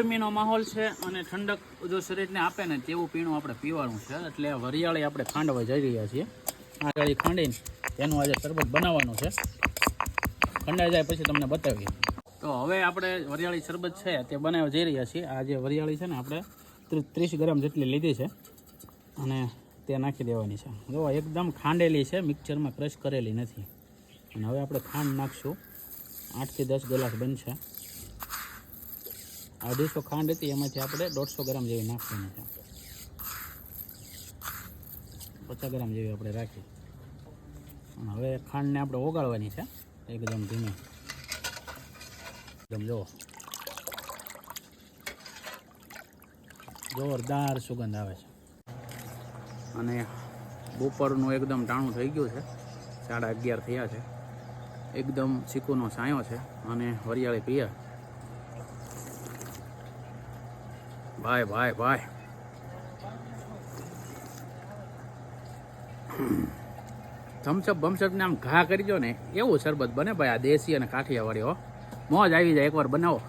ગરમીનો માહોલ છે અને ઠંડક જો શરીરને આપે ને તેવું પીણું આપણે પીવાનું છે. એટલે વરિયાળી આપણે ખાંડવા જઈ રહ્યા છીએ. આ ગાડી ખાંડીને તેનું આજે શરબત બનાવવાનું છે. ખંડાઈ જાય પછી તમને બતાવીએ. તો હવે આપણે વરિયાળી શરબત છે તે બનાવવા જઈ રહ્યા છીએ. આ જે વરિયાળી છે ને આપણે ત્રીસ ગ્રામ જેટલી લીધી છે અને તે નાખી દેવાની છે. જો એકદમ ખાંડેલી છે, મિક્સરમાં ક્રશ કરેલી નથી. અને હવે આપણે ખાંડ નાખશું. આઠથી દસ ગ્લાસ બનશે. અઢીસો ખાંડ હતી, એમાંથી આપણે દોઢસો ગ્રામ જેવી નાખવાની છે પચાસ ગ્રામ જેવી આપણે રાખી હવે ખાંડને આપણે ઓગાળવાની છે, એકદમ ધીમે. એકદમ જુઓ જોરદાર સુગંધ આવે છે. અને બપોરનું એકદમ ટાણું થઈ ગયું છે. સાડા અગિયાર થયા છે. એકદમ ચીકુનો સાયો છે. અને વરિયાળી પીએ ભાઈ ભાઈ ભાઈ થમ્સઅપ બમસઅપ ને આમ ઘા કરી દો ને, એવું શરબત બને ભાઈ આ દેશી અને કાઠિયાવાડી, હો. મોજ આવી જાય એકવાર બનાવો.